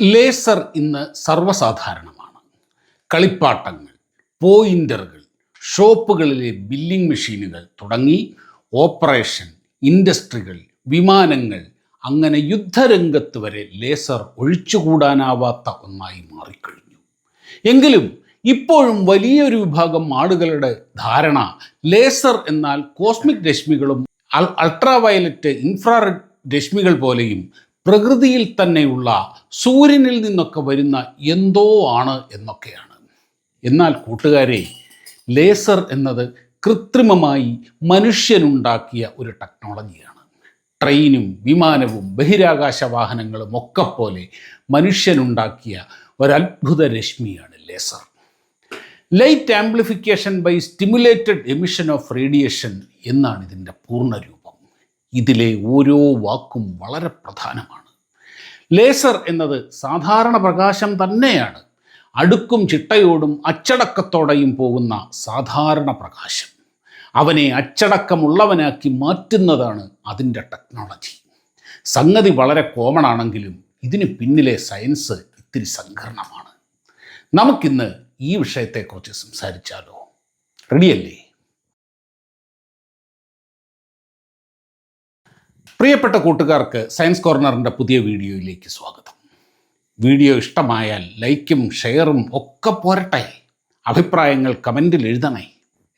Laser ഇന്ന് സർവസാധാരണമാണ്. കളിപ്പാട്ടങ്ങൾ പോയിന്ററുകൾ ഷോപ്പുകളിലെ ബില്ലിംഗ് മെഷീനുകൾ തുടങ്ങി ഓപ്പറേഷൻ ഇൻഡസ്ട്രികൾ വിമാനങ്ങൾ അങ്ങനെ യുദ്ധരംഗത്ത് വരെ ലേസർ ഒഴിച്ചുകൂടാനാവാത്ത ഒന്നായി മാറിക്കഴിഞ്ഞു. എങ്കിലും ഇപ്പോഴും വലിയൊരു വിഭാഗം ആളുകളുടെ ധാരണ ലേസർ എന്നാൽ കോസ്മിക് രശ്മികളും അൾ- അൾട്രാവയലറ്റ് ഇൻഫ്രാറെഡ് രശ്മികൾ പോലെയും പ്രകൃതിയിൽ തന്നെയുള്ള സൂര്യനിൽ നിന്നൊക്കെ വരുന്ന എന്തോ ആണ് എന്നൊക്കെയാണ്. എന്നാൽ കൂട്ടുകാരെ ലേസർ എന്നത് കൃത്രിമമായി മനുഷ്യനുണ്ടാക്കിയ ഒരു ടെക്നോളജിയാണ്. ട്രെയിനും വിമാനവും ബഹിരാകാശ വാഹനങ്ങളും ഒക്കെ പോലെ മനുഷ്യനുണ്ടാക്കിയ ഒരത്ഭുത രശ്മിയാണ് laser. Light amplification by stimulated emission of radiation എന്നാണ് ഇതിന്റെ പൂർണരൂപം ഇതിലെ ഓരോ വാക്കും വളരെ പ്രധാനമാണ്. ലേസർ എന്നത് സാധാരണ പ്രകാശം തന്നെയാണ്. അടുക്കും ചിട്ടയോടും അച്ചടക്കത്തോടെയും പോകുന്ന സാധാരണ പ്രകാശം. അവനെ അച്ചടക്കമുള്ളവനാക്കി മാറ്റുന്നതാണ് അതിന്റെ ടെക്നോളജി സംഗതി വളരെ കോമൺ ആണെങ്കിലും ഇതിന് പിന്നിലെ സയൻസ് ഇത്തിരി സങ്കീർണമാണ്. നമുക്കിന്ന് ഈ വിഷയത്തെക്കുറിച്ച് സംസാരിച്ചാലോ? റെഡിയല്ലേ പ്രിയപ്പെട്ട കൂട്ടുകാർക്ക് സയൻസ് കോർണറിന്റെ പുതിയ വീഡിയോയിലേക്ക് സ്വാഗതം. വീഡിയോ ഇഷ്ടമായാൽ ലൈക്കും ഷെയറും ഒക്കെ പോരട്ടെ. അഭിപ്രായങ്ങൾ കമന്റിൽ എഴുതണേ.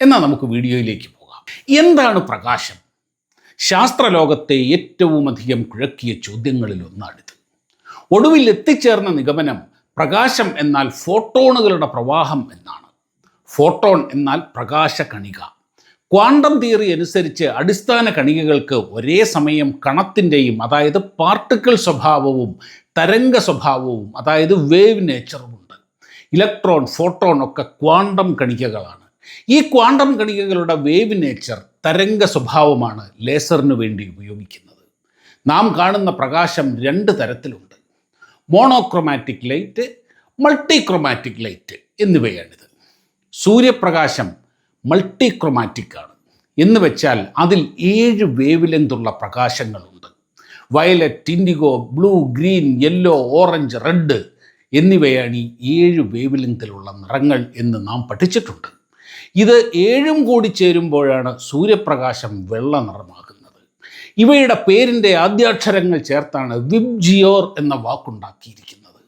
എന്നാൽ നമുക്ക് വീഡിയോയിലേക്ക് പോകാം. എന്താണ് പ്രകാശം? ശാസ്ത്രലോകത്തെ ഏറ്റവും അധികം കുഴക്കിയ ചോദ്യങ്ങളിൽ ഒന്നാണിത്. ഒടുവിൽ എത്തിച്ചേർന്ന നിഗമനം പ്രകാശം എന്നാൽ ഫോട്ടോണുകളുടെ പ്രവാഹം എന്നാണ്. ഫോട്ടോൺ എന്നാൽ പ്രകാശ കണിക ക്വാണ്ടം തിയറി അനുസരിച്ച് അടിസ്ഥാന കണികകൾക്ക് ഒരേ സമയം കണത്തിന്റെയും അതായത് പാർട്ടിക്കിൾ സ്വഭാവവും തരംഗ സ്വഭാവവും അതായത് വേവ് നേച്ചറും ഉണ്ട്. ഇലക്ട്രോൺ ഫോട്ടോൺ ഒക്കെ ക്വാണ്ടം കണികകളാണ്. ഈ ക്വാണ്ടം കണികകളുടെ വേവ് നേച്ചർ തരംഗ സ്വഭാവമാണ് ലേസറിന് വേണ്ടി ഉപയോഗിക്കുന്നത്. നാം കാണുന്ന പ്രകാശം രണ്ട് തരത്തിലുണ്ട്. മോണോക്രോമാറ്റിക് ലൈറ്റ് മൾട്ടിക്രോമാറ്റിക് ലൈറ്റ് എന്നിവയാണിത്. സൂര്യപ്രകാശം മൾട്ടിക്രോമാറ്റിക് ആണ്. എന്ന് വെച്ചാൽ അതിൽ ഏഴ് വേവ് ലെന്തുള്ള പ്രകാശങ്ങളുണ്ട്. Violet indigo blue green yellow orange red എന്നിവയാണ് ഈ ഏഴ് വേവ് ലെങ്തിലുള്ള നിറങ്ങൾ എന്ന് നാം പഠിച്ചിട്ടുണ്ട്. ഇത് ഏഴും കൂടി ചേരുമ്പോഴാണ് സൂര്യപ്രകാശം വെള്ള നിറമാകുന്നത്. ഇവയുടെ പേരിന്റെ ആദ്യാക്ഷരങ്ങൾ ചേർത്താണ് വിബ്ജിയോർ എന്ന വാക്കുണ്ടാക്കിയിരിക്കുന്നത്.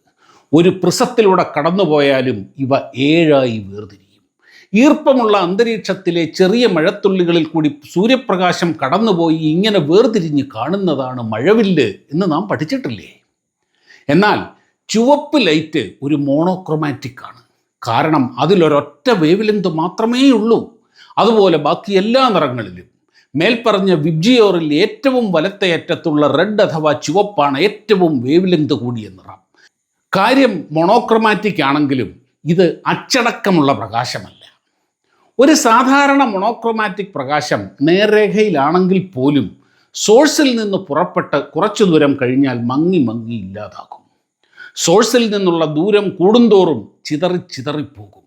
ഒരു പ്രിസത്തിലൂടെ കടന്നുപോയാലും ഇവ ഏഴായി വേർതിരിയും ഈർപ്പമുള്ള അന്തരീക്ഷത്തിലെ ചെറിയ മഴത്തുള്ളികളിൽ കൂടി സൂര്യപ്രകാശം കടന്നുപോയി ഇങ്ങനെ വേർതിരിഞ്ഞ് കാണുന്നതാണ് മഴവില്ല് എന്ന് നാം പഠിച്ചിട്ടില്ലേ? എന്നാൽ ചുവപ്പ് ലൈറ്റ് ഒരു മോണോക്രോമാറ്റിക് ആണ്. കാരണം അതിലൊരൊറ്റ വേവ് ലെങ്ത് മാത്രമേ ഉള്ളൂ. അതുപോലെ ബാക്കി എല്ലാ നിറങ്ങളിലും. മേൽപ്പറഞ്ഞ വിബ്ജിയോറിൽ ഏറ്റവും വലത്തെ അറ്റത്തുള്ള റെഡ് അഥവാ ചുവപ്പാണ് ഏറ്റവും വേവ് കൂടിയ നിറം. കാര്യം മൊണോക്രോമാറ്റിക് ആണെങ്കിലും ഇത് അച്ചടക്കമുള്ള പ്രകാശമല്ല. ഒരു സാധാരണ മൊണോക്രോമാറ്റിക് പ്രകാശം നേർരേഖയിലാണെങ്കിൽ പോലും സോഴ്സിൽ നിന്ന് പുറപ്പെട്ട് കുറച്ചു ദൂരം കഴിഞ്ഞാൽ മങ്ങി മങ്ങി ഇല്ലാതാകും. സോഴ്സിൽ നിന്നുള്ള ദൂരം കൂടുന്തോറും ചിതറി ചിതറിപ്പോകും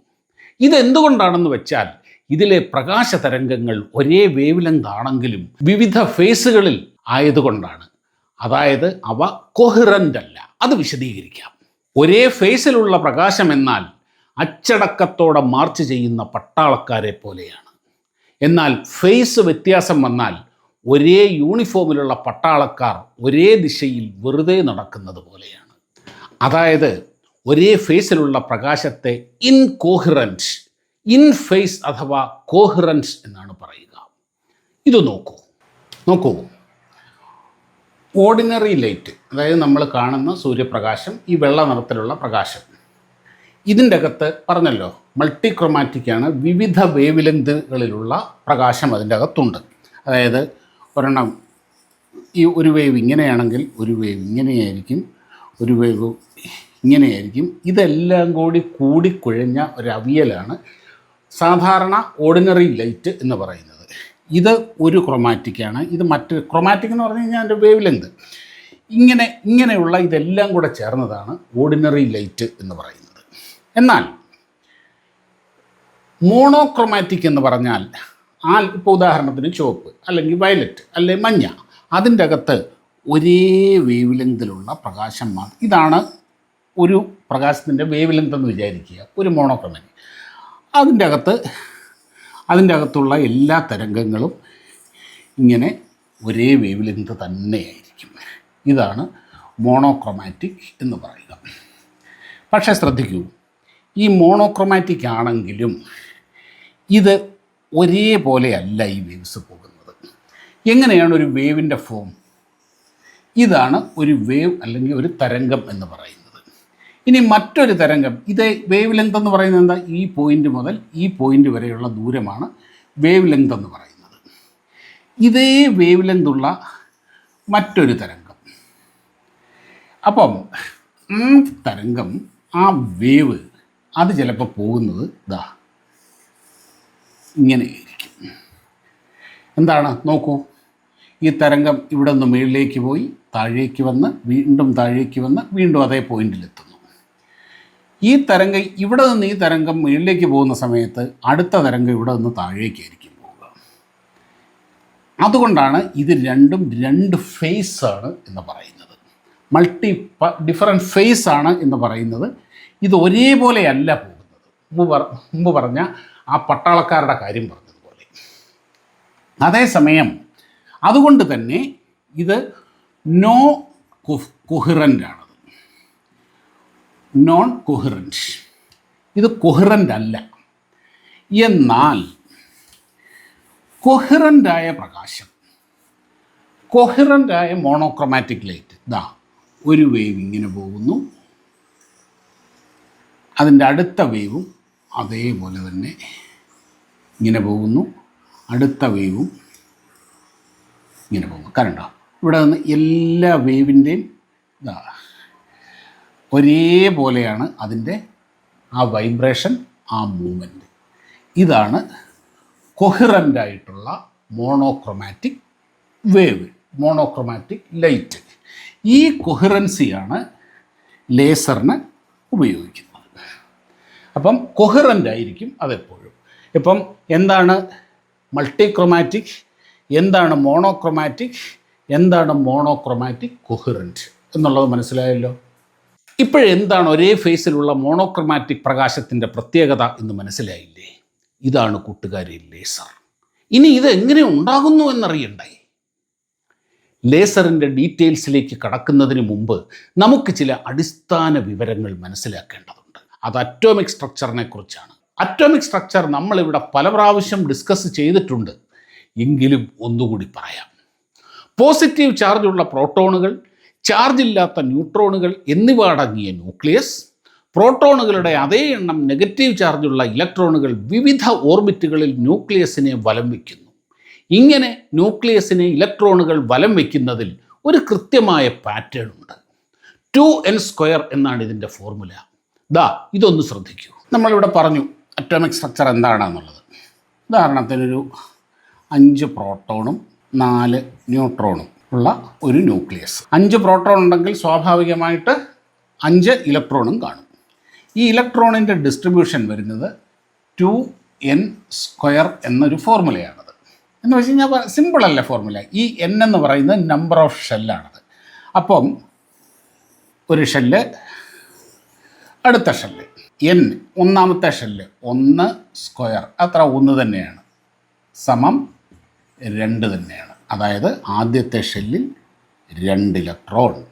ഇതെന്തുകൊണ്ടാണെന്ന് വെച്ചാൽ ഇതിലെ പ്രകാശ തരംഗങ്ങൾ ഒരേ വേവ് ലെങ്ത് ആണെങ്കിലും വിവിധ ഫേസുകളിൽ ആയതുകൊണ്ടാണ്. അതായത് അവ കൊഹിറന്റ് അല്ല. അത് വിശദീകരിക്കാം. ഒരേ ഫേസിലുള്ള പ്രകാശം എന്നാൽ അച്ചടക്കത്തോടെ മാർച്ച് ചെയ്യുന്ന പട്ടാളക്കാരെ പോലെയാണ്. എന്നാൽ ഫേസ് വ്യത്യാസം വന്നാൽ ഒരേ യൂണിഫോമിലുള്ള പട്ടാളക്കാർ ഒരേ ദിശയിൽ വെറുതെ നടക്കുന്നത് പോലെയാണ്. അതായത് ഒരേ ഫേസിലുള്ള പ്രകാശത്തെ ഇൻകോഹിറൻസ് ഇൻ ഫേസ് അഥവാ കോഹിറൻസ് എന്നാണ് പറയുക. ഇത് നോക്കൂ. നോക്കൂ. ഓർഡിനറി ലൈറ്റ് അതായത് നമ്മൾ കാണുന്ന സൂര്യപ്രകാശം ഈ വെള്ള നിറത്തിലുള്ള പ്രകാശം. ഇതിന്റെ അകത്ത് പറഞ്ഞല്ലോ മൾട്ടി ക്രൊമാറ്റിക്കാണ് വിവിധ വേവ് ലെങ്തുകളിലുള്ള പ്രകാശം അതിന്റെ അകത്തുണ്ട് അതായത് ഒരെണ്ണം ഈ ഒരു വേവ് ഇങ്ങനെയാണെങ്കിൽ ഒരു വേവ് ഇങ്ങനെയായിരിക്കും ഒരു വേവ് ഇങ്ങനെയായിരിക്കും. ഇതെല്ലാം കൂടി കൂടിക്കുഴഞ്ഞ ഒരു അവിയലാണ് സാധാരണ ഓർഡിനറി ലൈറ്റ് എന്ന് പറയുന്നത്. ഇത് ഒരു ക്രൊമാറ്റിക്കാണ് ഇത് മറ്റൊരു ക്രൊമാറ്റിക് എന്ന് പറഞ്ഞു കഴിഞ്ഞാൽ അതിന്റെ വേവ് ലെങ്ത് ഇങ്ങനെ ഇങ്ങനെയുള്ള ഇതെല്ലാം കൂടെ ചേർന്നതാണ് ഓർഡിനറി ലൈറ്റ് എന്ന് പറയുന്നത്. എന്നാൽ മോണോക്രോമാറ്റിക് എന്ന് പറഞ്ഞാൽ ആ ഇപ്പോൾ ഉദാഹരണത്തിന് ചുവപ്പ് അല്ലെങ്കിൽ വയലറ്റ് അല്ലെങ്കിൽ മഞ്ഞ അതിന്റെ അകത്ത് ഒരേ വേവ് ലെങ്തിലുള്ള പ്രകാശം മാത്രം ഇതാണ് ഒരു പ്രകാശത്തിന്റെ വേവ് ലെങ്ത് എന്ന് വിചാരിക്കുക ഒരു മോണോക്രോമാറ്റിക് അതിന്റെ അകത്ത് അതിന്റെ അകത്തുള്ള എല്ലാ തരംഗങ്ങളും ഇങ്ങനെ ഒരേ വേവ് ലെങ്ത് തന്നെയായിരിക്കും. ഇതാണ് മോണോക്രോമാറ്റിക് എന്ന് പറയുക. പക്ഷേ ശ്രദ്ധിക്കൂ ഈ മോണോക്രോമാറ്റിക് ആണെങ്കിലും ഇത് ഒരേപോലെയല്ല ഈ വേവ്സ് പോകുന്നത്. എങ്ങനെയാണ് ഒരു വേവിന്റെ ഫോം ഇതാണ് ഒരു വേവ് അല്ലെങ്കിൽ ഒരു തരംഗം എന്ന് പറയുന്നത്. ഇനി മറ്റൊരു തരംഗം ഇത് വേവ് ലെങ്ത് എന്ന് പറയുന്നത് എന്താ? ഈ പോയിന്റ് മുതൽ ഈ പോയിന്റ് വരെയുള്ള ദൂരമാണ് വേവ് ലെങ്ത് എന്ന് പറയുന്നത്. ഇതേ വേവ് ലെങ്ത് ഉള്ള മറ്റൊരു തരംഗം. അപ്പം ആ തരംഗം ആ വേവ് അത് ചിലപ്പോൾ പോകുന്നത് ഇതാ ഇങ്ങനെയായിരിക്കും എന്താണ്? നോക്കൂ. ഈ തരംഗം ഇവിടെ നിന്ന് മുകളിലേക്ക് പോയി താഴേക്ക് വന്ന് വീണ്ടും താഴേക്ക് വന്ന് വീണ്ടും അതേ പോയിന്റിലെത്തുന്നു ഈ തരംഗം ഇവിടെ നിന്ന് ഈ തരംഗം മുകളിലേക്ക് പോകുന്ന സമയത്ത് അടുത്ത തരംഗം ഇവിടെ നിന്ന് താഴേക്കായിരിക്കും പോവുക. അതുകൊണ്ടാണ് ഇത് രണ്ടും രണ്ട് ഫേസ് ആണ് എന്ന് പറയുന്നത്. മൾട്ടി ഡിഫറെന്റ് ഫേസ് ആണ് എന്ന് പറയുന്നത്. ഇത് ഒരേപോലെയല്ല പോകുന്നത്. മുമ്പ് പറ മുമ്പ് പറഞ്ഞ ആ പട്ടാളക്കാരുടെ കാര്യം പറഞ്ഞതുപോലെ. അതേസമയം അതുകൊണ്ട് തന്നെ ഇത് നോ കൊഹിറന്റ് ആണ്. നോൺ കൊഹിറന്റ് ഇത് കൊഹിറന്റ് അല്ല. എന്നാൽ കൊഹിറന്റായ പ്രകാശം കൊഹിറന്റായ മോണോക്രോമാറ്റിക് ലൈറ്റ് ഇതാ ഒരു വേവ് ഇങ്ങനെ പോകുന്നു. അതിന്റെ അടുത്ത വേവും അതേപോലെ തന്നെ ഇങ്ങനെ പോകുന്നു. അടുത്ത വേവും ഇങ്ങനെ പോകുന്നു. കരണ്ടോ ഇവിടെ നിന്ന് എല്ലാ വേവിന്റെയും ഇതാ ഒരേപോലെയാണ് അതിന്റെ ആ വൈബ്രേഷൻ ആ മൂവ്മെന്റ് ഇതാണ് കൊഹിറന്റായിട്ടുള്ള മോണോക്രോമാറ്റിക് വേവ് മോണോക്രൊമാറ്റിക് ലൈറ്റ്. ഈ കൊഹിറൻസിയാണ് ലേസറിന് ഉപയോഗിക്കുന്നത്. അപ്പം കൊഹറന്റ് ആയിരിക്കും അതെപ്പോഴും. ഇപ്പം എന്താണ് മൾട്ടിക്രൊമാറ്റിക് എന്താണ് മോണോക്രൊമാറ്റിക് എന്താണ് മോണോക്രൊമാറ്റിക് കൊഹറന്റ് എന്നുള്ളത് മനസ്സിലായല്ലോ? ഇപ്പോഴെന്താണ് ഒരേ ഫേസിലുള്ള മോണോക്രൊമാറ്റിക് പ്രകാശത്തിന്റെ പ്രത്യേകത എന്ന് മനസ്സിലായില്ലേ? ഇതാണ് കൂട്ടുകാരി ലേസർ ഇനി ഇത് എങ്ങനെ ഉണ്ടാകുന്നു എന്നറിയണ്ടേ? ലേസറിന്റെ ഡീറ്റെയിൽസിലേക്ക് കടക്കുന്നതിന് മുമ്പ് നമുക്ക് ചില അടിസ്ഥാന വിവരങ്ങൾ മനസ്സിലാക്കേണ്ടതുണ്ട്. അത് അറ്റോമിക് സ്ട്രക്ചറിനെ കുറിച്ചാണ്. അറ്റോമിക് സ്ട്രക്ചർ നമ്മളിവിടെ പല പ്രാവശ്യം ഡിസ്കസ് ചെയ്തിട്ടുണ്ട്. എങ്കിലും ഒന്നുകൂടി പറയാം. പോസിറ്റീവ് ചാർജുള്ള പ്രോട്ടോണുകൾ ചാർജ് ഇല്ലാത്ത ന്യൂട്രോണുകൾ എന്നിവ അടങ്ങിയ ന്യൂക്ലിയസ് പ്രോട്ടോണുകളുടെ അതേ എണ്ണം നെഗറ്റീവ് ചാർജുള്ള ഇലക്ട്രോണുകൾ വിവിധ ഓർബിറ്റുകളിൽ ന്യൂക്ലിയസിനെ വലം വയ്ക്കുന്നു. ഇങ്ങനെ ന്യൂക്ലിയസിനെ ഇലക്ട്രോണുകൾ വലം വയ്ക്കുന്നതിൽ ഒരു കൃത്യമായ പാറ്റേൺ ഉണ്ട്. ടു എൻ സ്ക്വയർ എന്നാണ് ഇതിന്റെ ഫോർമുല ദാ ഇതൊന്ന് ശ്രദ്ധിക്കൂ. നമ്മളിവിടെ പറഞ്ഞു അറ്റോമിക് സ്ട്രക്ചർ എന്താണെന്നുള്ളത്. ഉദാഹരണത്തിനൊരു അഞ്ച് പ്രോട്ടോണും നാല് ന്യൂട്രോണും ഉള്ള ഒരു ന്യൂക്ലിയസ് അഞ്ച് പ്രോട്ടോൺ ഉണ്ടെങ്കിൽ സ്വാഭാവികമായിട്ട് അഞ്ച് ഇലക്ട്രോണും കാണും. ഈ ഇലക്ട്രോണിന്റെ ഡിസ്ട്രിബ്യൂഷൻ വരുന്നത് ടു എൻ സ്ക്വയർ എന്നൊരു ഫോർമുലയാണത് എന്ന് വെച്ച് കഴിഞ്ഞാൽ സിമ്പിളല്ല ഫോർമുല ഈ എൻ എന്ന് പറയുന്നത് നമ്പർ ഓഫ് ഷെല്ലാണത് അപ്പം ഒരു ഷെല്ല് അടുത്ത ഷെല്ല്. എൻ ഒന്നാമത്തെ ഷെല്ല്. ഒന്ന് സ്ക്വയർ. അത്ര ഒന്ന് തന്നെയാണ്. സമം രണ്ട് തന്നെയാണ്. അതായത് ആദ്യത്തെ ഷെല്ലിൽ രണ്ട് ഇലക്ട്രോൺ.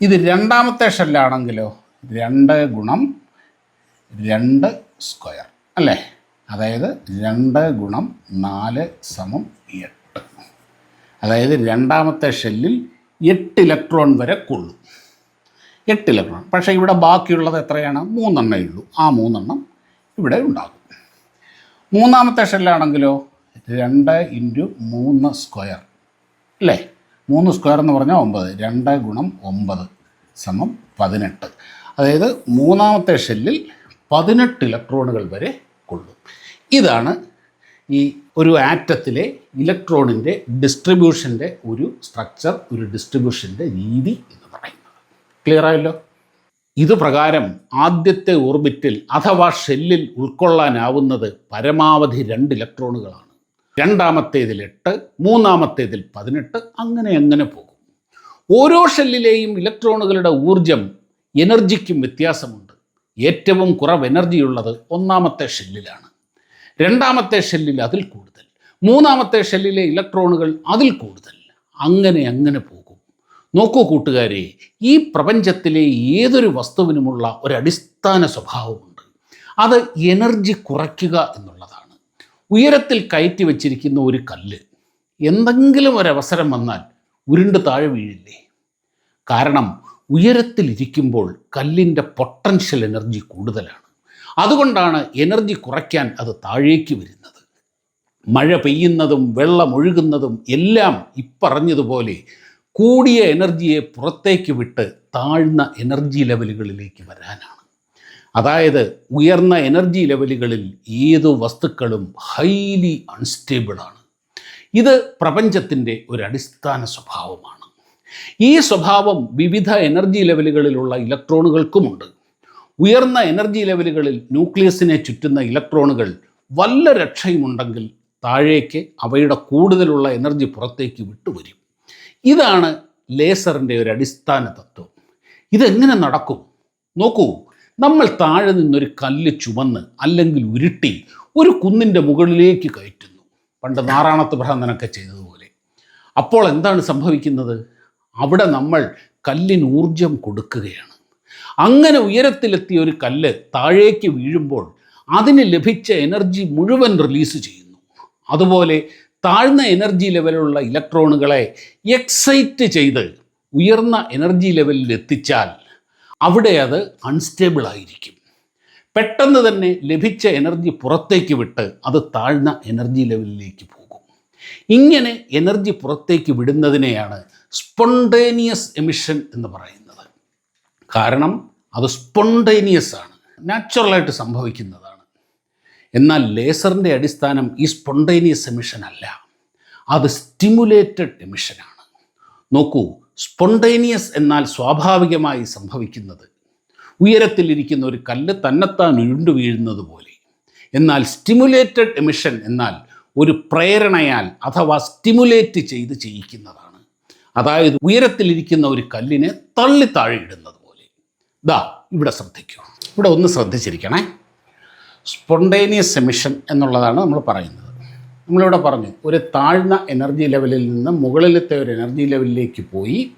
ഇത് രണ്ടാമത്തെ ഷെല്ലാണെങ്കിലോ രണ്ട് ഗുണം രണ്ട് സ്ക്വയർ. അല്ലേ? അതായത് രണ്ട് ഗുണം നാല് സമം എട്ട്. അതായത് രണ്ടാമത്തെ ഷെല്ലിൽ എട്ട് ഇലക്ട്രോൺ വരെ കൊള്ളും. എട്ട് ഇലക്ട്രോൺ പക്ഷേ ഇവിടെ ബാക്കിയുള്ളത് എത്രയാണ്? മൂന്നെണ്ണേ ഉള്ളൂ. ആ മൂന്നെണ്ണം ഇവിടെ ഉണ്ടാകും. മൂന്നാമത്തെ ഷെല്ലാണെങ്കിലോ? രണ്ട് ഇന്റു മൂന്ന് സ്ക്വയർ. അല്ലേ? മൂന്ന് സ്ക്വയർ എന്ന് പറഞ്ഞാൽ ഒമ്പത്. രണ്ട് ഗുണം ഒമ്പത് സമം പതിനെട്ട്. അതായത് മൂന്നാമത്തെ ഷെല്ലിൽ പതിനെട്ട് ഇലക്ട്രോണുകൾ വരെ കൊള്ളും. ഇതാണ് ഈ ഒരു ആറ്റത്തിലെ ഇലക്ട്രോണിന്റെ ഡിസ്ട്രിബ്യൂഷന്റെ ഒരു സ്ട്രക്ചർ ഒരു ഡിസ്ട്രിബ്യൂഷന്റെ രീതി ക്ലിയർ ആയല്ലോ? ഇത് പ്രകാരം ആദ്യത്തെ ഓർബിറ്റിൽ അഥവാ ഷെല്ലിൽ ഉൾക്കൊള്ളാനാവുന്നത് പരമാവധി രണ്ട് ഇലക്ട്രോണുകളാണ്. രണ്ടാമത്തേതിൽ എട്ട് മൂന്നാമത്തേതിൽ പതിനെട്ട് അങ്ങനെ അങ്ങനെ പോകും. ഓരോ ഷെല്ലിലെയും ഇലക്ട്രോണുകളുടെ ഊർജം എനർജിക്കും വ്യത്യാസമുണ്ട്. ഏറ്റവും കുറവ് എനർജിയുള്ളത് ഒന്നാമത്തെ ഷെല്ലിലാണ്. രണ്ടാമത്തെ ഷെല്ലിൽ അതിൽ കൂടുതൽ. മൂന്നാമത്തെ ഷെല്ലിലെ ഇലക്ട്രോണുകൾ അതിൽ കൂടുതൽ. അങ്ങനെ അങ്ങനെ പോകും. നോക്കൂ കൂട്ടുകാരെ ഈ പ്രപഞ്ചത്തിലെ ഏതൊരു വസ്തുവിനുമുള്ള ഒരു അടിസ്ഥാന സ്വഭാവമുണ്ട്. അത് എനർജി കുറയ്ക്കുക എന്നുള്ളതാണ്. ഉയരത്തിൽ കയറ്റി വച്ചിരിക്കുന്ന ഒരു കല്ല് എന്തെങ്കിലും ഒരവസരം വന്നാൽ ഉരുണ്ട് താഴെ വീഴില്ലേ? കാരണം ഉയരത്തിലിരിക്കുമ്പോൾ കല്ലിന്റെ പൊട്ടൻഷ്യൽ എനർജി കൂടുതലാണ്. അതുകൊണ്ടാണ് എനർജി കുറയ്ക്കാൻ അത് താഴേക്ക് വരുന്നത്. മഴ പെയ്യുന്നതും വെള്ളം ഒഴുകുന്നതും എല്ലാം ഇപ്പറഞ്ഞതുപോലെ കൂടിയ എനർജിയെ പുറത്തേക്ക് വിട്ട് താഴ്ന്ന എനർജി ലെവലുകളിലേക്ക് വരാനാണ്. അതായത് ഉയർന്ന എനർജി ലെവലുകളിൽ ഏതു വസ്തുക്കളും ഹൈലി അൺസ്റ്റേബിളാണ് ഇത് പ്രപഞ്ചത്തിന്റെ ഒരു അടിസ്ഥാന സ്വഭാവമാണ്. ഈ സ്വഭാവം വിവിധ എനർജി ലെവലുകളിലുള്ള ഇലക്ട്രോണുകൾക്കുമുണ്ട്. ഉയർന്ന എനർജി ലെവലുകളിൽ ന്യൂക്ലിയസിനെ ചുറ്റുന്ന ഇലക്ട്രോണുകൾ വല്ല രക്ഷയുമുണ്ടെങ്കിൽ താഴേക്ക് അവയുടെ കൂടുതലുള്ള എനർജി പുറത്തേക്ക് വിട്ടുവരും. ഇതാണ് ലേസറിന്റെ ഒരു അടിസ്ഥാന തത്വം. ഇതെങ്ങനെ നടക്കും? നോക്കൂ നമ്മൾ താഴെ നിന്നൊരു കല്ല് ചുമന്ന് അല്ലെങ്കിൽ ഉരുട്ടി ഒരു കുന്നിന്റെ മുകളിലേക്ക് കയറ്റുന്നു. പണ്ട് നാറാണത്ത് ഭ്രാന്തനൊക്കെ ചെയ്തതുപോലെ. അപ്പോൾ എന്താണ് സംഭവിക്കുന്നത്? അവിടെ നമ്മൾ കല്ലിന് ഊർജം കൊടുക്കുകയാണ്. അങ്ങനെ ഉയരത്തിലെത്തിയ ഒരു കല്ല് താഴേക്ക് വീഴുമ്പോൾ അതിന് ലഭിച്ച എനർജി മുഴുവൻ റിലീസ് ചെയ്യുന്നു. അതുപോലെ താഴ്ന്ന എനർജി ലെവലുള്ള ഇലക്ട്രോണുകളെ എക്സൈറ്റ് ചെയ്ത് ഉയർന്ന എനർജി ലെവലിൽ എത്തിച്ചാൽ അവിടെ അത് അൺസ്റ്റേബിൾ ആയിരിക്കും. പെട്ടെന്ന് തന്നെ ലഭിച്ച എനർജി പുറത്തേക്ക് വിട്ട് അത് താഴ്ന്ന എനർജി ലെവലിലേക്ക് പോകും. ഇങ്ങനെ എനർജി പുറത്തേക്ക് വിടുന്നതിനെയാണ് സ്പോണ്ടേനിയസ് എമിഷൻ എന്ന് പറയുന്നത്. കാരണം അത് സ്പോണ്ടേനിയസ് ആണ്. നാച്ചുറലായിട്ട് സംഭവിക്കുന്നതാണ്. എന്നാൽ ലേസറിന്റെ അടിസ്ഥാനം ഈ സ്പോണ്ടേനിയസ് എമിഷൻ അല്ല. അത് സ്റ്റിമുലേറ്റഡ് എമിഷനാണ് നോക്കൂ സ്പോണ്ടേനിയസ് എന്നാൽ സ്വാഭാവികമായി സംഭവിക്കുന്നത് ഉയരത്തിലിരിക്കുന്ന ഒരു കല്ല് തന്നെത്താൻ ഉരുണ്ടു വീഴുന്നത് പോലെ. എന്നാൽ സ്റ്റിമുലേറ്റഡ് എമിഷൻ എന്നാൽ ഒരു പ്രേരണയാൽ അഥവാ സ്റ്റിമുലേറ്റ് ചെയ്ത് ചെയ്യിക്കുന്നതാണ്. അതായത് ഉയരത്തിലിരിക്കുന്ന ഒരു കല്ലിനെ തള്ളി താഴെ ഇടുന്നത് പോലെ. ദാ ഇവിടെ ശ്രദ്ധിക്കൂ. ഇവിടെ ഒന്ന് ശ്രദ്ധിച്ചിരിക്കണേ. സ്പോണ്ടേനിയസ് എമിഷൻ എന്നുള്ളതാണ് നമ്മൾ പറയുന്നത്. നമ്മളിവിടെ പറഞ്ഞു ഒരു താഴ്ന്ന എനർജി ലെവലിൽ നിന്ന് മുകളിലത്തെ ഒരു എനർജി ലെവലിലേക്ക് പോയി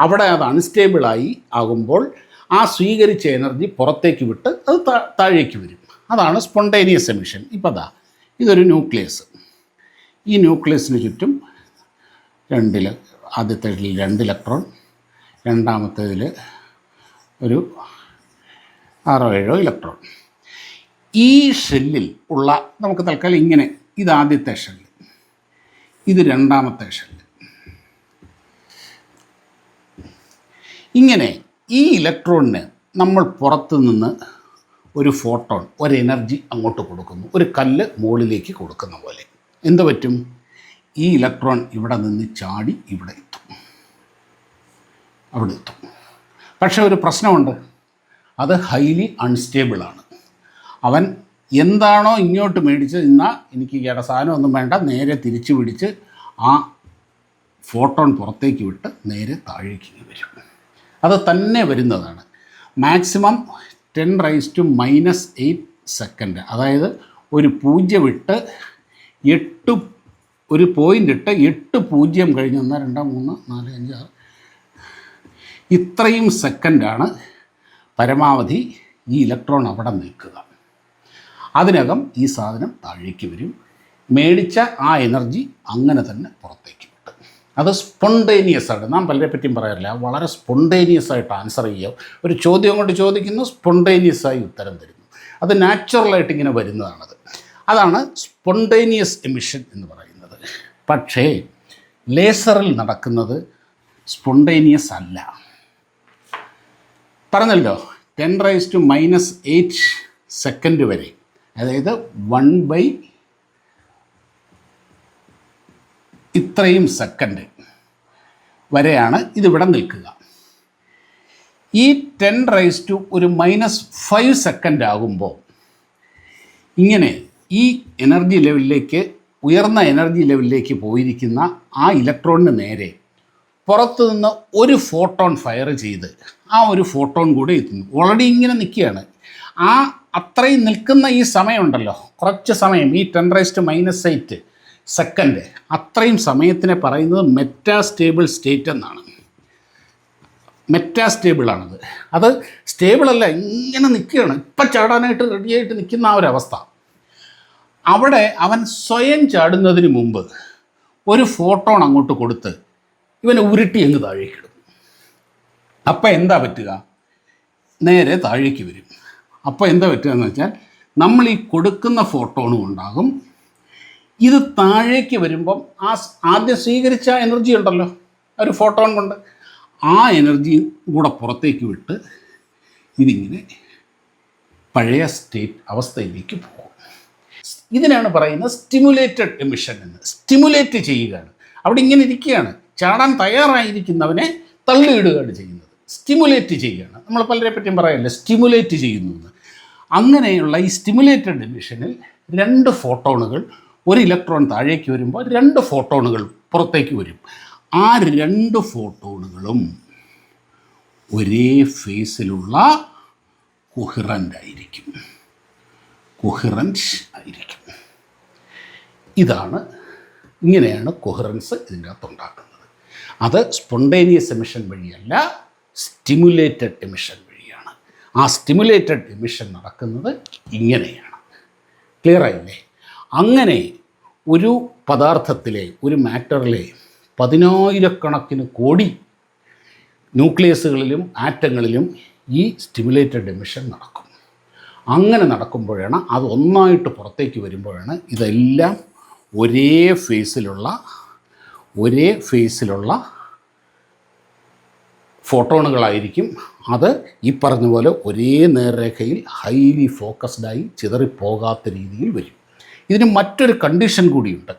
അവിടെ അത് അൺസ്റ്റേബിളായി ആകുമ്പോൾ ആ സ്വീകരിച്ച എനർജി പുറത്തേക്ക് വിട്ട് അത് താഴേക്ക് വരും. അതാണ് സ്പോണ്ടേനിയസ് എമിഷൻ. ഇപ്പോൾ അതാ ഇതൊരു ന്യൂക്ലിയസ്. ഈ ന്യൂക്ലിയസിന് ചുറ്റും രണ്ടിൽ ആദ്യത്തെ രണ്ട് ഇലക്ട്രോൺ രണ്ടാമത്തേതിൽ ഒരു ആറോ ഏഴോ ഇലക്ട്രോൺ. ഈ ഷെല്ലിൽ ഉള്ള നമുക്ക് തൽക്കാലം ഇങ്ങനെ ഇത് ആദ്യത്തെ ഷെല്ല്. ഇത് രണ്ടാമത്തെ ഷെല്ല്. ഇങ്ങനെ ഈ ഇലക്ട്രോണിന് നമ്മൾ പുറത്ത് നിന്ന് ഒരു ഫോട്ടോൺ ഒരു എനർജി അങ്ങോട്ട് കൊടുക്കുന്നു. ഒരു കല്ല് മുകളിലേക്ക് കൊടുക്കുന്ന പോലെ. എന്ത് പറ്റും? ഈ ഇലക്ട്രോൺ ഇവിടെ നിന്ന് ചാടി ഇവിടെ എത്തും. അവിടെ എത്തും. പക്ഷേ ഒരു പ്രശ്നമുണ്ട്. അത് ഹൈലി അൺസ്റ്റേബിളാണ് അവൻ എന്താണോ ഇങ്ങോട്ട് മേടിച്ചത് നിന്ന എനിക്ക് ഈയുടെ സാധനമൊന്നും വേണ്ട. നേരെ തിരിച്ചു പിടിച്ച് ആ ഫോട്ടോൺ പുറത്തേക്ക് വിട്ട് നേരെ താഴേക്ക് വരും. അത് തന്നെ വരുന്നതാണ്. Maximum ten raise to minus eight second. അതായത് ഒരു പൂജ്യം ഇട്ട് എട്ട് ഒരു പോയിന്റ് ഇട്ട് എട്ട് പൂജ്യം കഴിഞ്ഞ് ഒന്ന് രണ്ട് മൂന്ന് നാല് അഞ്ച് ആറ്. ഇത്രയും സെക്കൻഡാണ് പരമാവധി ഈ ഇലക്ട്രോൺ അവിടെ നിൽക്കുക. അതിനകം ഈ സാധനം താഴേക്ക് വരും. മേടിച്ച ആ എനർജി അങ്ങനെ തന്നെ പുറത്തേക്ക് കിട്ടും അത് സ്പോണ്ടേനിയസ് ആയിട്ട് നാം പലരെ പറ്റിയും പറയാറില്ല. വളരെ സ്പോണ്ടേനിയസ് ആയിട്ട് ആൻസർ ചെയ്യുക. ഒരു ചോദ്യം കൊണ്ട് ചോദിക്കുന്നു സ്പോണ്ടേനിയസ് ആയി ഉത്തരം തരുന്നു. അത് നാച്ചുറലായിട്ട് ഇങ്ങനെ വരുന്നതാണത്. അതാണ് സ്പോണ്ടേനിയസ് എമിഷൻ എന്ന് പറയുന്നത്. പക്ഷേ ലേസറിൽ നടക്കുന്നത് സ്പോണ്ടേനിയസ് അല്ല. പറഞ്ഞല്ലോ ten raise to minus eight second വരെ. അതായത് വൺ ബൈ ഇത്രയും സെക്കൻഡ് വരെയാണ് ഇതിവിടെ നിൽക്കുക. ഈ ടെൻ റൈസ് ടു ഒരു മൈനസ് ഫൈവ് സെക്കൻഡ് ആകുമ്പോൾ ഇങ്ങനെ ഈ എനർജി ലെവലിലേക്ക് ഉയർന്ന എനർജി ലെവലിലേക്ക് പോയിരിക്കുന്ന ആ ഇലക്ട്രോണിന് നേരെ പുറത്തു നിന്ന് ഒരു ഫോട്ടോൺ ഫയർ ചെയ്ത് ആ ഒരു ഫോട്ടോൺ കൂടെ എത്തുന്നു. ഓൾറെഡി ഇങ്ങനെ നിൽക്കുകയാണ്. ആ അത്രയും നിൽക്കുന്ന ഈ സമയമുണ്ടല്ലോ. കുറച്ച് സമയം ഈ ten raised minus eight second അത്രയും സമയത്തിനെ പറയുന്നത് മെറ്റാസ്റ്റേബിൾ സ്റ്റേറ്റ് എന്നാണ്. മെറ്റാസ്റ്റേബിളാണത് അത് സ്റ്റേബിളല്ല ഇങ്ങനെ നിൽക്കുകയാണ്. ഇപ്പം ചാടാനായിട്ട് റെഡിയായിട്ട് നിൽക്കുന്ന ആ ഒരവസ്ഥ. അവിടെ അവൻ സ്വയം ചാടുന്നതിന് മുമ്പ് ഒരു ഫോട്ടോൺ അങ്ങോട്ട് കൊടുത്ത് ഇവനെ ഉരുട്ടി എന്ന് താഴേക്കിടും. അപ്പം എന്താ പറ്റുക? നേരെ താഴേക്ക് വരും. അപ്പോൾ എന്താ പറ്റുകയെന്ന് വെച്ചാൽ നമ്മൾ ഈ കൊടുക്കുന്ന ഫോട്ടോണും ഉണ്ടാകും. ഇത് താഴേക്ക് വരുമ്പം ആ ആദ്യം സ്വീകരിച്ച എനർജി ഉണ്ടല്ലോ ഒരു ഫോട്ടോൺ കൊണ്ട്. ആ എനർജിയും കൂടെ പുറത്തേക്ക് വിട്ട് ഇതിങ്ങനെ പഴയ സ്റ്റേറ്റ് അവസ്ഥയിലേക്ക് പോകും. ഇതിനാണ് പറയുന്നത് സ്റ്റിമുലേറ്റഡ് എമിഷൻ എന്ന്. സ്റ്റിമുലേറ്റ് ചെയ്യുകയാണ്. അവിടെ ഇങ്ങനെ ഇരിക്കുകയാണ്. ചാടാൻ തയ്യാറായിരിക്കുന്നവനെ തള്ളിയിടുകയാണ് ചെയ്യുന്നത്. സ്റ്റിമുലേറ്റ് ചെയ്യുകയാണ്. നമ്മൾ പലരെ പറ്റിയും പറയല്ലേ സ്റ്റിമുലേറ്റ് ചെയ്യുന്നു എന്ന്. അങ്ങനെയുള്ള ഈ സ്റ്റിമുലേറ്റഡ് എമിഷനിൽ രണ്ട് ഫോട്ടോണുകൾ ഒരു ഇലക്ട്രോൺ താഴേക്ക് വരുമ്പോൾ രണ്ട് ഫോട്ടോണുകൾ പുറത്തേക്ക് വരും. ആ രണ്ട് ഫോട്ടോണുകളും ഒരേ ഫേസിലുള്ള കൊഹിറന്റ് ആയിരിക്കും. കൊഹിറൻസ് ആയിരിക്കും. ഇതാണ് ഇങ്ങനെയാണ് കൊഹിറൻസ് ഇതിന്റെ അകത്ത് ഉണ്ടാക്കുന്നത് അത് സ്പോണ്ടേനിയസ് എമിഷൻ വഴിയല്ല സ്റ്റിമുലേറ്റഡ് എമിഷൻ ആ സ്റ്റിമുലേറ്റഡ് എമിഷൻ നടക്കുന്നത് ഇങ്ങനെയാണ്. ക്ലിയർ ആയില്ലേ? അങ്ങനെ ഒരു പദാർത്ഥത്തിലെ ഒരു മാറ്ററിലെ പതിനായിരക്കണക്കിന് കോടി ന്യൂക്ലിയസുകളിലും ആറ്റങ്ങളിലും ഈ സ്റ്റിമുലേറ്റഡ് എമിഷൻ നടക്കും. അങ്ങനെ നടക്കുമ്പോഴാണ് അത് ഒന്നായിട്ട് പുറത്തേക്ക് വരുമ്പോഴാണ് ഇതെല്ലാം ഒരേ ഫേസിലുള്ള ഒരേ ഫേസിലുള്ള ഫോട്ടോണുകളായിരിക്കും. അത് ഈ പറഞ്ഞ പോലെ ഒരേ നേർരേഖയിൽ ഹൈലി ഫോക്കസ്ഡായി ചിതറിപ്പോകാത്ത രീതിയിൽ വരും. ഇതിന് മറ്റൊരു കണ്ടീഷൻ കൂടിയുണ്ട്.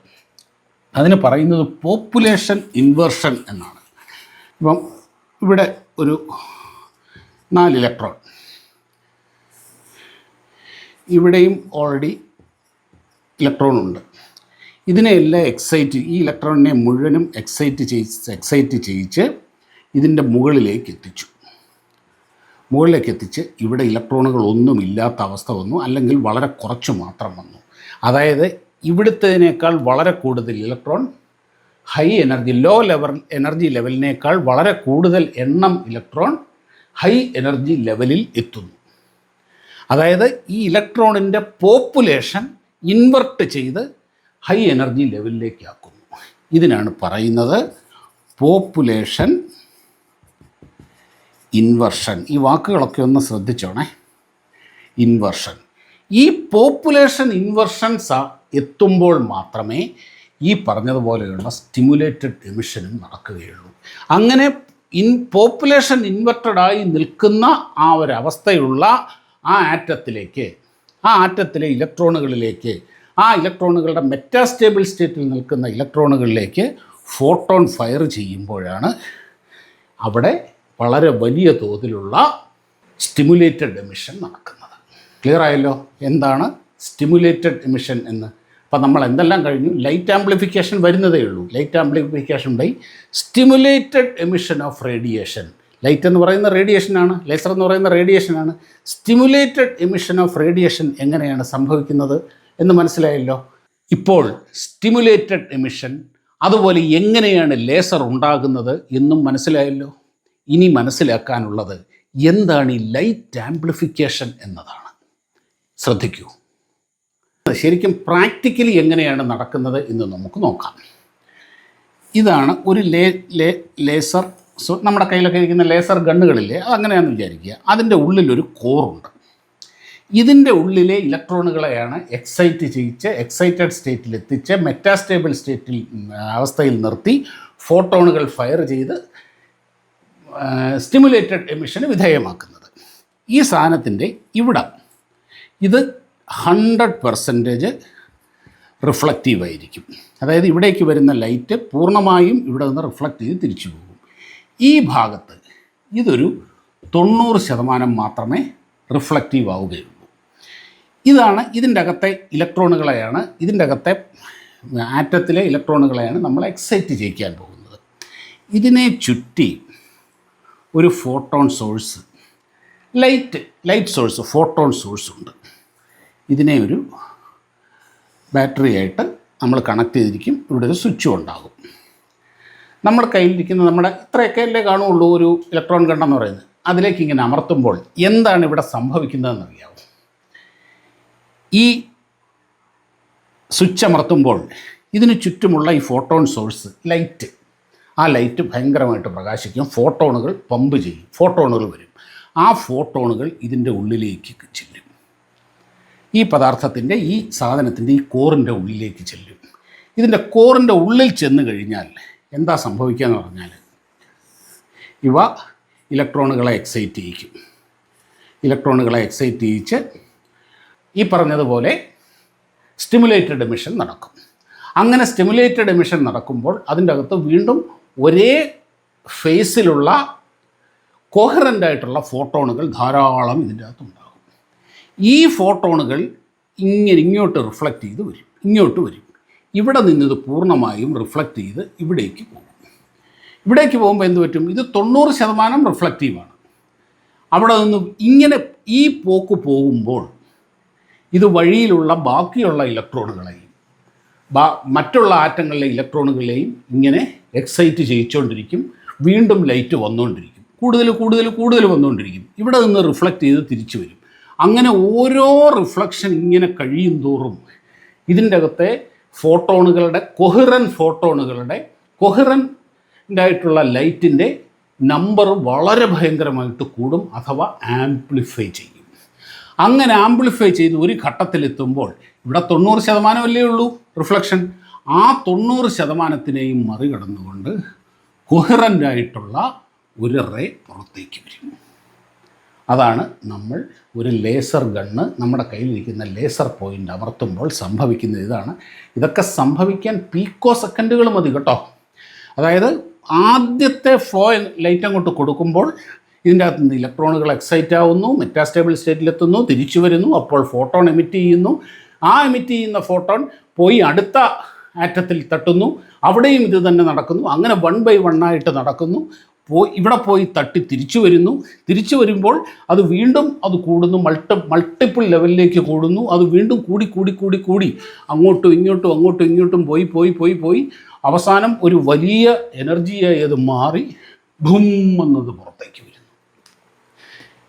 അതിന് പറയുന്നത് പോപ്പുലേഷൻ ഇൻവേർഷൻ എന്നാണ്. ഇപ്പം ഇവിടെ ഒരു നാല് ഇലക്ട്രോൺ ഇവിടെയും ഓൾറെഡി ഇലക്ട്രോൺ ഉണ്ട്. ഇതിനെയെല്ലാം എക്സൈറ്റ് ഈ ഇലക്ട്രോണിനെ മുഴുവനും എക്സൈറ്റ് ചെയ്യിച്ച് എക്സൈറ്റ് ചെയ്യിച്ച് ഇതിന്റെ മുകളിലേക്ക് എത്തിച്ചു. മുകളിലേക്ക് എത്തിച്ച് ഇവിടെ ഇലക്ട്രോണുകൾ ഒന്നും ഇല്ലാത്ത അവസ്ഥ വന്നു. അല്ലെങ്കിൽ വളരെ കുറച്ച് മാത്രം വന്നു. അതായത് ഇവിടുത്തതിനേക്കാൾ വളരെ കൂടുതൽ electron high energy low level energy ലെവലിനേക്കാൾ വളരെ കൂടുതൽ എണ്ണം ഇലക്ട്രോൺ ഹൈ എനർജി ലെവലിൽ എത്തുന്നു. അതായത് ഈ ഇലക്ട്രോണിന്റെ പോപ്പുലേഷൻ ഇൻവെർട്ട് ചെയ്ത് ഹൈ എനർജി ലെവലിലേക്കാക്കുന്നു ഇതിനാണ് പറയുന്നത് പോപ്പുലേഷൻ ഇൻവെർഷൻ. ഈ വാക്കുകളൊക്കെ ഒന്ന് ശ്രദ്ധിച്ചോണേ. ഇൻവെർഷൻ. ഈ പോപ്പുലേഷൻ ഇൻവെർഷൻസ് എത്തുമ്പോൾ മാത്രമേ ഈ പറഞ്ഞതുപോലെയുള്ള സ്റ്റിമുലേറ്റഡ് എമിഷനും നടക്കുകയുള്ളൂ. അങ്ങനെ ഇൻ പോപ്പുലേഷൻ ഇൻവെർട്ടഡായി നിൽക്കുന്ന ആ ഒരവസ്ഥയുള്ള ആ ആറ്റത്തിലേക്ക് ആ ആറ്റത്തിലെ ഇലക്ട്രോണുകളിലേക്ക് ആ ഇലക്ട്രോണുകളുടെ മെറ്റാസ്റ്റേബിൾ സ്റ്റേറ്റിൽ നിൽക്കുന്ന ഇലക്ട്രോണുകളിലേക്ക് ഫോട്ടോൺ ഫയർ ചെയ്യുമ്പോഴാണ് അവിടെ വളരെ വലിയ തോതിലുള്ള സ്റ്റിമുലേറ്റഡ് എമിഷൻ നടക്കുന്നത്. ക്ലിയർ ആയല്ലോ? എന്താണ് സ്റ്റിമുലേറ്റഡ് എമിഷൻ എന്ന്? അപ്പം നമ്മൾ എന്തെല്ലാം കഴിഞ്ഞു? ലൈറ്റ് ആംപ്ലിഫിക്കേഷൻ വരുന്നതേ ഉള്ളൂ. Light amplification by stimulated emission of radiation light എന്ന് പറയുന്ന റേഡിയേഷനാണ് ലേസർ എന്ന് പറയുന്ന റേഡിയേഷനാണ് സ്റ്റിമുലേറ്റഡ് എമിഷൻ ഓഫ് റേഡിയേഷൻ എങ്ങനെയാണ് സംഭവിക്കുന്നത് എന്ന് മനസ്സിലായല്ലോ? ഇപ്പോൾ സ്റ്റിമുലേറ്റഡ് എമിഷൻ അതുപോലെ എങ്ങനെയാണ് ലേസർ ഉണ്ടാകുന്നത് എന്നും മനസ്സിലായല്ലോ? ഇനി മനസ്സിലാക്കാനുള്ളത് എന്താണ് ഈ ലൈറ്റ് ആംപ്ലിഫിക്കേഷൻ എന്നതാണ്. ശ്രദ്ധിക്കൂ. ശരിക്കും പ്രാക്ടിക്കലി എങ്ങനെയാണ് നടക്കുന്നത് എന്ന് നമുക്ക് നോക്കാം. ഇതാണ് ഒരു ലേ ലേ ലേസർ നമ്മുടെ കയ്യിലൊക്കെ ഇരിക്കുന്ന ലേസർ ഗണ്ണുകളില്ലേ അതങ്ങനെയാണെന്ന് വിചാരിക്കുക. അതിന്റെ ഉള്ളിലൊരു കോറുണ്ട് ഇതിന്റെ ഉള്ളിലെ ഇലക്ട്രോണുകളെയാണ് എക്സൈറ്റ് ചെയ്യിച്ച് എക്സൈറ്റഡ് സ്റ്റേറ്റിൽ എത്തിച്ച് മെറ്റാസ്റ്റേബിൾ സ്റ്റേറ്റിൽ അവസ്ഥയിൽ നിർത്തി ഫോട്ടോണുകൾ ഫയർ ചെയ്ത് സ്റ്റിമുലേറ്റഡ് എമിഷന് വിധേയമാക്കുന്നത്. ഈ സാധനത്തിന്റെ ഇവിടം ഇത് ഹൺഡ്രഡ് പെർസെന്റേജ് റിഫ്ലക്റ്റീവ് ആയിരിക്കും. അതായത് ഇവിടേക്ക് വരുന്ന ലൈറ്റ് പൂർണമായും ഇവിടെ നിന്ന് റിഫ്ലക്റ്റ് ചെയ്ത് തിരിച്ചു പോകും. ഈ ഭാഗത്ത് ഇതൊരു തൊണ്ണൂറ് ശതമാനം മാത്രമേ റിഫ്ലക്റ്റീവ് ആവുകയുള്ളൂ. ഇതാണ് ഇതിന്റെ അകത്തെ ഇലക്ട്രോണുകളെയാണ് ഇതിന്റെ അകത്തെ ആറ്റത്തിലെ ഇലക്ട്രോണുകളെയാണ് നമ്മൾ എക്സൈറ്റ് ചെയ്യിക്കാൻ പോകുന്നത്. ഇതിനെ ചുറ്റി ഒരു photon source light light source photon source ഉണ്ട്. ഇതിനെ ഒരു ബാറ്ററി ആയിട്ട് നമ്മൾ കണക്ട് ചെയ്തിരിക്കും. ഇവിടെ ഒരു സ്വിച്ചും ഉണ്ടാകും. നമ്മൾ കയ്യിലിരിക്കുന്ന നമ്മുടെ ഇത്രയൊക്കെ അല്ലേ കാണുള്ളൂ ഒരു ഇലക്ട്രോൺ കണ്ടെന്ന് പറയുന്നത്. അതിലേക്ക് ഇങ്ങനെ അമർത്തുമ്പോൾ എന്താണ് ഇവിടെ സംഭവിക്കുന്നതെന്ന് അറിയാവും ഈ സ്വിച്ച് അമർത്തുമ്പോൾ ഇതിന് ചുറ്റുമുള്ള ഈ ഫോട്ടോൺ സോഴ്സ് ലൈറ്റ് ആ ലൈറ്റ് ഭയങ്കരമായിട്ട് പ്രകാശിക്കും ഫോട്ടോണുകൾ പമ്പ് ചെയ്യും ഫോട്ടോണുകൾ വരും. ആ ഫോട്ടോണുകൾ ഇതിന്റെ ഉള്ളിലേക്ക് ചെല്ലും. ഈ പദാർത്ഥത്തിന്റെ ഈ സാധനത്തിന്റെ ഈ കോറിന്റെ ഉള്ളിലേക്ക് ചെല്ലും. ഇതിന്റെ കോറിന്റെ ഉള്ളിൽ ചെന്ന് കഴിഞ്ഞാൽ എന്താ സംഭവിക്കുക എന്ന് പറഞ്ഞാൽ ഇവ ഇലക്ട്രോണുകളെ എക്സൈറ്റ് ചെയ്യിക്കും. ഇലക്ട്രോണുകളെ എക്സൈറ്റ് ചെയ്യിച്ച് ഈ പറഞ്ഞതുപോലെ സ്റ്റിമുലേറ്റഡ് എമിഷൻ നടക്കും. അങ്ങനെ സ്റ്റിമുലേറ്റഡ് എമിഷൻ നടക്കുമ്പോൾ അതിന്റെ അകത്ത് വീണ്ടും ഒരേ ഫേസിലുള്ള കോഹറന്റായിട്ടുള്ള ഫോട്ടോണുകൾ ധാരാളം ഇതിന്റെ അകത്തുണ്ടാകും ഈ ഫോട്ടോണുകൾ ഇങ്ങനെ ഇങ്ങോട്ട് റിഫ്ലക്റ്റ് ചെയ്ത് വരും. ഇങ്ങോട്ട് വരും. ഇവിടെ നിന്നിത് പൂർണമായും റിഫ്ലക്റ്റ് ചെയ്ത് ഇവിടേക്ക് പോകും. ഇവിടേക്ക് പോകുമ്പോൾ എന്ത് പറ്റും? ഇത് തൊണ്ണൂറ് ശതമാനം റിഫ്ലക്റ്റീവാണ് അവിടെ നിന്ന് ഇങ്ങനെ ഈ പോക്ക് പോകുമ്പോൾ ഇത് വഴിയിലുള്ള ബാക്കിയുള്ള ഇലക്ട്രോണുകളെയും മറ്റുള്ള ആറ്റങ്ങളിലെ ഇലക്ട്രോണുകളെയും ഇങ്ങനെ എക്സൈറ്റ് ചെയ്യിച്ചുകൊണ്ടിരിക്കും വീണ്ടും ലൈറ്റ് വന്നുകൊണ്ടിരിക്കും കൂടുതൽ കൂടുതൽ കൂടുതൽ വന്നുകൊണ്ടിരിക്കും ഇവിടെ നിന്ന് റിഫ്ലക്റ്റ് ചെയ്ത് തിരിച്ചു വരും. അങ്ങനെ ഓരോ റിഫ്ലക്ഷൻ ഇങ്ങനെ കഴിയും തോറും ഇതിന്റെ അകത്തെ ഫോട്ടോണുകളുടെ കൊഹിറൻ ഫോട്ടോണുകളുടെ കൊഹിറൻ ആയിട്ടുള്ള ലൈറ്റിന്റെ നമ്പർ വളരെ ഭയങ്കരമായിട്ട് കൂടും അഥവാ ആംപ്ലിഫൈ ചെയ്യും. അങ്ങനെ ആംപ്ലിഫൈ ചെയ്ത് ഒരു ഘട്ടത്തിലെത്തുമ്പോൾ ഇവിടെ തൊണ്ണൂറ് ശതമാനമല്ലേ ഉള്ളൂ റിഫ്ലക്ഷൻ ആ തൊണ്ണൂറ് ശതമാനത്തിനെയും മറികടന്നുകൊണ്ട് കൊഹറന്റായിട്ടുള്ള ഒരു റേ പുറത്തേക്ക് വരും. അതാണ് നമ്മൾ ഒരു ലേസർ ഗണ്ണ് നമ്മുടെ കയ്യിലിരിക്കുന്ന ലേസർ പോയിന്റ് അമർത്തുമ്പോൾ സംഭവിക്കുന്നത് ഇതാണ്. ഇതൊക്കെ സംഭവിക്കാൻ പീക്കോ സെക്കൻഡുകൾ മതി കേട്ടോ. അതായത് ആദ്യത്തെ ഫ്ലോ ലൈറ്റ് അങ്ങോട്ട് കൊടുക്കുമ്പോൾ ഇതിന്റെ അകത്ത് നിന്ന് ഇലക്ട്രോണുകൾ എക്സൈറ്റ് ആവുന്നു മെറ്റാസ്റ്റേബിൾ സ്റ്റേറ്റിലെത്തുന്നു തിരിച്ചു വരുന്നു അപ്പോൾ ഫോട്ടോൺ എമിറ്റ് ചെയ്യുന്നു. ആ എമിറ്റ് ചെയ്യുന്ന ഫോട്ടോൺ പോയി അടുത്ത ആറ്റത്തിൽ തട്ടുന്നു. അവിടെയും ഇത് തന്നെ നടക്കുന്നു. അങ്ങനെ വൺ ബൈ വൺ ആയിട്ട് നടക്കുന്നു. പോയി ഇവിടെ പോയി തട്ടി തിരിച്ചു വരുന്നു. തിരിച്ചു വരുമ്പോൾ അത് വീണ്ടും അത് കൂടുന്നു. മൾട്ടി മൾട്ടിപ്പിൾ ലെവലിലേക്ക് കൂടുന്നു. അത് വീണ്ടും കൂടി കൂടി കൂടി കൂടി അങ്ങോട്ടും ഇങ്ങോട്ടും അങ്ങോട്ടും ഇങ്ങോട്ടും പോയി പോയി പോയി പോയി. അവസാനം ഒരു വലിയ എനർജിയായി അത് മാറി ഭും എന്നത് പുറത്തേക്ക് വരുന്നു.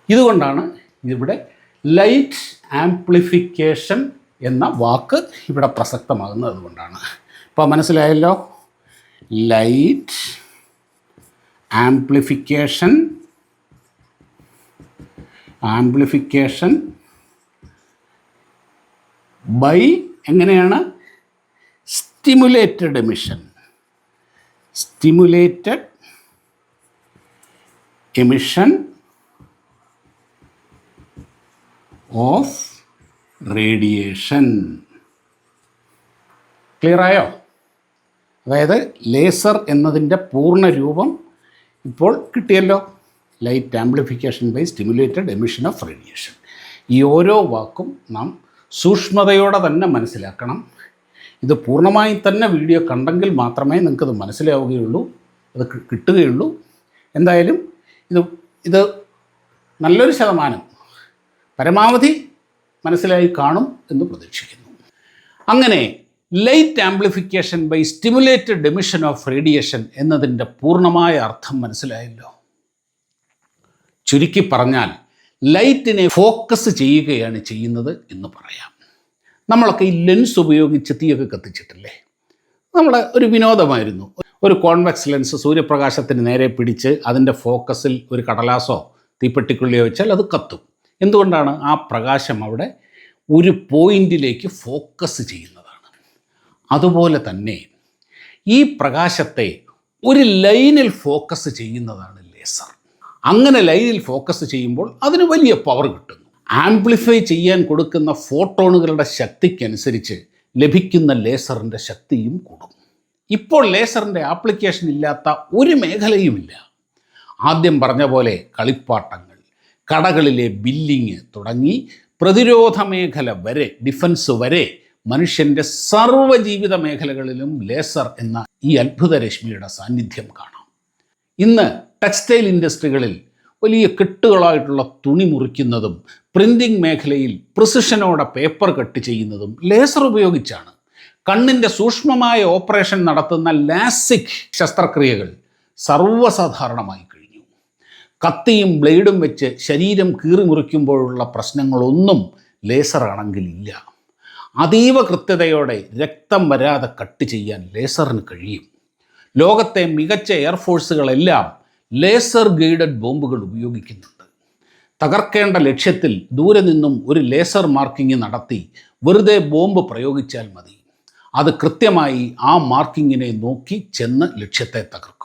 ഇതുകൊണ്ടാണ് ഇവിടെ ലൈറ്റ് ആംപ്ലിഫിക്കേഷൻ എന്ന വാക്ക് ഇവിടെ പ്രസക്തമാകുന്നത് അതുകൊണ്ടാണ്. ഇപ്പോൾ മനസ്സിലായല്ലോ? ലൈറ്റ് ആംപ്ലിഫിക്കേഷൻ ആംപ്ലിഫിക്കേഷൻ ബൈ എങ്ങനെയാണ്? Stimulated emission stimulated emission of radiation. ക്ലിയറായോ? അതായത് ലേസർ എന്നതിന്റെ പൂർണ രൂപം ഇപ്പോൾ കിട്ടിയല്ലോ. Light amplification by stimulated emission of radiation ഈ ഓരോ വാക്കും നാം സൂക്ഷ്മതയോടെ തന്നെ മനസ്സിലാക്കണം. ഇത് പൂർണമായി തന്നെ വീഡിയോ കണ്ടെങ്കിൽ മാത്രമേ നിങ്ങൾക്കത് മനസ്സിലാവുകയുള്ളൂ അത് കിട്ടുകയുള്ളൂ. എന്തായാലും ഇത് ഇത് നല്ലൊരു ശതമാനം പരമാവധി മനസ്സിലായി കാണും എന്ന് പ്രതീക്ഷിക്കുന്നു. അങ്ങനെ light amplification by stimulated emission of radiation എന്നതിന്റെ പൂർണമായ അർത്ഥം മനസ്സിലായല്ലോ. ചുരുക്കി പറഞ്ഞാൽ ലൈറ്റിനെ ഫോക്കസ് ചെയ്യുകയാണ് ചെയ്യുന്നത് എന്ന് പറയാം. നമ്മളൊക്കെ ഈ ലെൻസ് ഉപയോഗിച്ച് തീയൊക്കെ കത്തിച്ചിട്ടില്ലേ? നമ്മൾ ഒരു വിനോദമായിരുന്നു. ഒരു കോൺവെക്സ് ലെൻസ് സൂര്യപ്രകാശത്തിന് നേരെ പിടിച്ച് അതിന്റെ ഫോക്കസിൽ ഒരു കടലാസോ തീപ്പെട്ടിക്കുള്ളിയോ വെച്ചാൽ അത് കത്തും. എന്തുകൊണ്ടാണ് ആ പ്രകാശം അവിടെ ഒരു പോയിന്റിലേക്ക് ഫോക്കസ് ചെയ്യുന്നതാണ്? അതുപോലെ തന്നെ ഈ പ്രകാശത്തെ ഒരു ലൈനിൽ ഫോക്കസ് ചെയ്യുന്നതാണ് ലേസർ. അങ്ങനെ ലൈനിൽ ഫോക്കസ് ചെയ്യുമ്പോൾ അതിന് വലിയ പവർ കിട്ടുന്നു. ആംപ്ലിഫൈ ചെയ്യാൻ കൊടുക്കുന്ന ഫോട്ടോണുകളുടെ ശക്തിക്കനുസരിച്ച് ലഭിക്കുന്ന ലേസറിന്റെ ശക്തിയും കൂടും. ഇപ്പോൾ ലേസറിന്റെ ആപ്ലിക്കേഷൻ ഇല്ലാത്ത ഒരു മേഖലയുമില്ല. ആദ്യം പറഞ്ഞ പോലെ കളിപ്പാട്ടങ്ങൾ കടകളിലെ ബില്ലിങ് തുടങ്ങി പ്രതിരോധ മേഖല വരെ ഡിഫൻസ് വരെ മനുഷ്യന്റെ സർവജീവിത മേഖലകളിലും ലേസർ എന്ന ഈ അത്ഭുത രശ്മിയുടെ സാന്നിധ്യം കാണാം. ഇന്ന് ടെക്സ്റ്റൈൽ ഇൻഡസ്ട്രികളിൽ വലിയ കെട്ടുകളായിട്ടുള്ള തുണി മുറിക്കുന്നതും പ്രിന്റിംഗ് മേഖലയിൽ പ്രിസിഷനോടെ പേപ്പർ കട്ട് ചെയ്യുന്നതും ലേസർ ഉപയോഗിച്ചാണ്. കണ്ണിന്റെ സൂക്ഷ്മമായ ഓപ്പറേഷൻ നടത്തുന്ന ലാസിക് ശസ്ത്രക്രിയകൾ സർവസാധാരണമായി കത്തിയും ബ്ലേഡും വെച്ച് ശരീരം കീറി മുറിക്കുമ്പോഴുള്ള പ്രശ്നങ്ങളൊന്നും ലേസർ ആണെങ്കിലില്ല അതീവ കൃത്യതയോടെ രക്തം വരാതെ കട്ട് ചെയ്യാൻ ലേസറിന് കഴിയും. ലോകത്തെ മികച്ച എയർഫോഴ്സുകളെല്ലാം ലേസർ ഗൈഡഡ് ബോംബുകൾ ഉപയോഗിക്കുന്നുണ്ട്. തകർക്കേണ്ട ലക്ഷ്യത്തിൽ ദൂരെ നിന്നും ഒരു ലേസർ മാർക്കിംഗ് നടത്തി വെറുതെ ബോംബ് പ്രയോഗിച്ചാൽ മതി. അത് കൃത്യമായി ആ മാർക്കിങ്ങിനെ നോക്കി ചെന്ന് ലക്ഷ്യത്തെ തകർക്കും.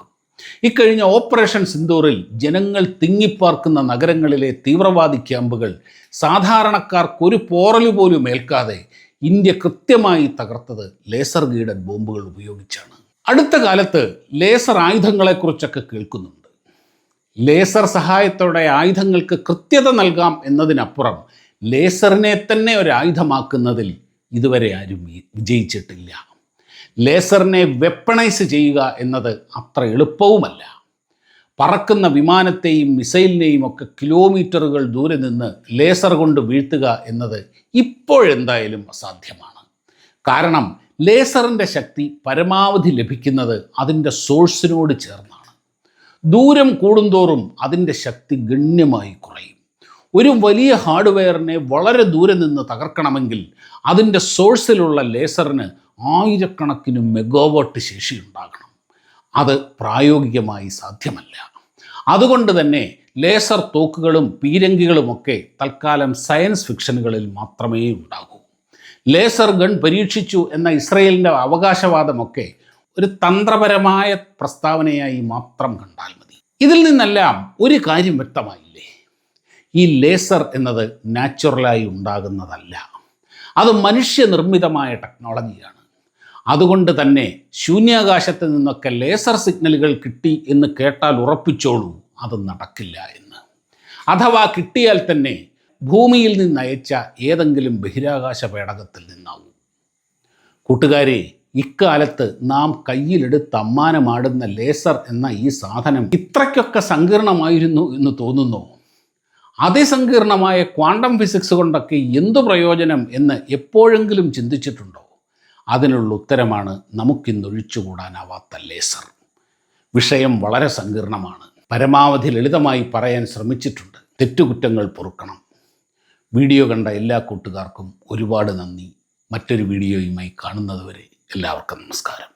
ഇക്കഴിഞ്ഞ ഓപ്പറേഷൻ സിന്ദൂറിൽ ജനങ്ങൾ തിങ്ങിപ്പാർക്കുന്ന നഗരങ്ങളിലെ തീവ്രവാദി ക്യാമ്പുകൾ സാധാരണക്കാർക്കൊരു പോറൽ പോലും ഏൽക്കാതെ ഇന്ത്യ കൃത്യമായി തകർത്തത് ലേസർ ഗൈഡഡ് ബോംബുകൾ ഉപയോഗിച്ചാണ്. അടുത്ത കാലത്ത് ലേസർ ആയുധങ്ങളെക്കുറിച്ചൊക്കെ കേൾക്കുന്നുണ്ട്. ലേസർ സഹായത്തോടെ ആയുധങ്ങൾക്ക് കൃത്യത നൽകാം എന്നതിനപ്പുറം ലേസറിനെ തന്നെ ഒരു ആയുധമാക്കുന്നതിൽ ഇതുവരെ ആരും വിജയിച്ചിട്ടില്ല. ലേസറിനെ വെപ്പണൈസ് ചെയ്യുക എന്നത് അത്ര എളുപ്പവുമല്ല. പറക്കുന്ന വിമാനത്തെയും മിസൈലിനെയും ഒക്കെ കിലോമീറ്ററുകൾ ദൂരെ നിന്ന് ലേസർ കൊണ്ട് വീഴ്ത്തുക എന്നത് ഇപ്പോഴെന്തായാലും അസാധ്യമാണ്. കാരണം ലേസറിന്റെ ശക്തി പരമാവധി ലഭിക്കുന്നത് അതിന്റെ സോഴ്സിനോട് ചേർന്നാണ്. ദൂരം കൂടുന്തോറും അതിന്റെ ശക്തി ഗണ്യമായി കുറയും. ഒരു വലിയ ഹാർഡ്വെയറിനെ വളരെ ദൂരെ നിന്ന് തകർക്കണമെങ്കിൽ അതിന്റെ സോഴ്സിലുള്ള ലേസറിന് ആയിരക്കണക്കിന് മെഗാവാട്ട് ശേഷിയുണ്ടാകണം അത് പ്രായോഗികമായി സാധ്യമല്ല. അതുകൊണ്ട് തന്നെ ലേസർ തോക്കുകളും പീരങ്കികളുമൊക്കെ തൽക്കാലം സയൻസ് ഫിക്ഷനുകളിൽ മാത്രമേ ഉണ്ടാകൂ. ലേസർ ഗൺ പരീക്ഷിച്ചു എന്ന ഇസ്രയേലിന്റെ അവകാശവാദമൊക്കെ ഒരു തന്ത്രപരമായ പ്രസ്താവനയായി മാത്രം കണ്ടാൽ മതി. ഇതിൽ നിന്നെല്ലാം ഒരു കാര്യം വ്യക്തമായില്ലേ? ഈ ലേസർ എന്നത് നാച്ചുറലായി ഉണ്ടാകുന്നതല്ല. അത് മനുഷ്യനിർമ്മിതമായ ടെക്നോളജിയാണ്. അതുകൊണ്ട് തന്നെ ശൂന്യാകാശത്ത് നിന്നൊക്കെ ലേസർ സിഗ്നലുകൾ കിട്ടി എന്ന് കേട്ടാൽ ഉറപ്പിച്ചോളൂ അത് നടക്കില്ല എന്ന്. അഥവാ കിട്ടിയാൽ തന്നെ ഭൂമിയിൽ നിന്ന് അയച്ച ഏതെങ്കിലും ബഹിരാകാശ പേടകത്തിൽ നിന്നാവും. കൂട്ടുകാരെ ഇക്കാലത്ത് നാം കയ്യിലെടുത്ത് അമ്മാനമാടുന്ന ലേസർ എന്ന ഈ സാധനം ഇത്രയ്ക്കൊക്കെ സങ്കീർണമായിരുന്നു എന്ന് തോന്നുന്നു. അതിസങ്കീർണമായ ക്വാണ്ടം ഫിസിക്സ് കൊണ്ടൊക്കെ എന്തു പ്രയോജനം എന്ന് എപ്പോഴെങ്കിലും ചിന്തിച്ചിട്ടുണ്ടോ? അതിനുള്ള ഉത്തരമാണ് നമുക്കിന്ന് ഒഴിച്ചുകൂടാനാവാത്ത ലേസർ. വിഷയം വളരെ സങ്കീർണമാണ്. പരമാവധി ലളിതമായി പറയാൻ ശ്രമിച്ചിട്ടുണ്ട്. തെറ്റുകുറ്റങ്ങൾ പൊറുക്കണം. വീഡിയോ കണ്ട എല്ലാ കൂട്ടുകാർക്കും ഒരുപാട് നന്ദി. മറ്റൊരു വീഡിയോയുമായി കാണുന്നതുവരെ എല്ലാവർക്കും നമസ്കാരം.